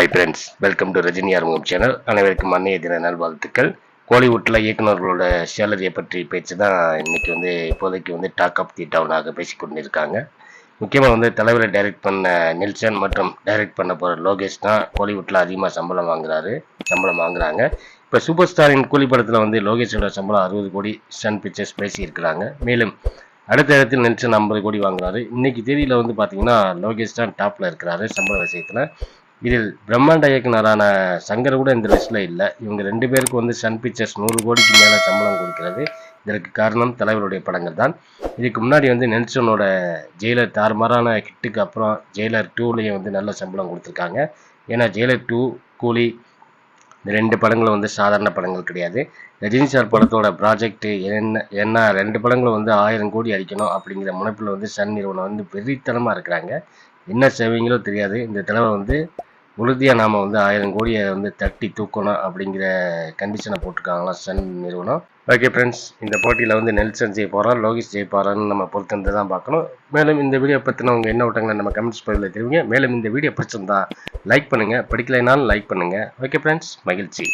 Hi friends welcome to Rajini Arumugam channel அனைவருக்கும் அன்னைய தின நல்வாழ்த்துக்கள். கோலிவுட்டில் இயக்குநர்களோட சேலரியை பற்றி பேச்சு தான் இன்னைக்கு வந்து இப்போதைக்கு வந்து டாக் ஆஃப் தி டவுனாக பேசிக்கொண்டிருக்காங்க முக்கியமாக வந்து தலைவரை டைரக்ட் பண்ண நெல்சன் மற்றும் டைரக்ட் பண்ண போகிற லோகேஷ் தான் கோலிவுட்டில் அதிகமாக சம்பளம் வாங்குறாரு. சம்பளம் வாங்குறாங்க. இப்போ சூப்பர் ஸ்டாரின் கூலி படத்தில் வந்து லோகேஷோட சம்பளம் அறுபது கோடி சன் பிக்சர்ஸ் பேசியிருக்கிறாங்க. மேலும் அடுத்த இடத்தில் நெல்சன் ஐம்பது கோடி வாங்குறாரு. இன்னைக்கு தேதியில் வந்து பார்த்தீங்கன்னா லோகேஷ் தான் டாப்பில் இருக்கிறாரு சம்பள விஷயத்தில். இதில் பிரம்மாண்ட இயக்குனரான சங்கர் கூட இந்த லிஸ்ட்டில் இல்லை. இவங்க ரெண்டு பேருக்கு வந்து சன் பிக்சர்ஸ் நூறு கோடிக்கு மேலே சம்பளம் கொடுக்கிறது. இதற்கு காரணம் தலைவருடைய படங்கள் தான். இதுக்கு முன்னாடி வந்து நெல்சனோட ஜெயிலர் தாறுமாறான ஹிட்டுக்கு அப்புறம் ஜெயிலர் டூலேயும் வந்து நல்ல சம்பளம் கொடுத்துருக்காங்க. ஏன்னா ஜெயிலர் டூ கூலி இந்த ரெண்டு படங்களும் வந்து சாதாரண படங்கள் கிடையாது. ரஜினி சார் படத்தோட ப்ராஜெக்ட் என்ன என்ன ரெண்டு படங்களும் வந்து ஆயிரம் கோடி அடிக்கணும் அப்படிங்கிற முனைப்பில் வந்து சன் நிறுவனம் வந்து வெறித்தனமாக இருக்கிறாங்க. என்ன செய்வீங்களோ தெரியாது. இந்த தலைவர் வந்து உறுதியாக நாம் வந்து ஆயிரம் கோடியை வந்து தட்டி தூக்கணும் அப்படிங்கிற கண்டிஷனை போட்டிருக்காங்களாம் சன் நிறுவனம்? ஓகே ஃப்ரெண்ட்ஸ் இந்த போட்டியில் வந்து நெல்சன் ஜெய் போகிறார் லோகேஷ் ஜெய் போகிறான்னு நம்ம பொறுத்திருந்து தான் பார்க்கணும். மேலும் இந்த வீடியோ பற்றின உங்கள் என்ன விட்டாங்க நம்ம கமெண்ட்ஸ் பதிவில் தெரிவிங்க. மேலும் இந்த வீடியோ பிடிச்சிருந்தா லைக் பண்ணுங்கள் பிடிக்கலைனாலும் லைக் பண்ணுங்கள் ஓகே ஃப்ரெண்ட்ஸ் மகிழ்ச்சி.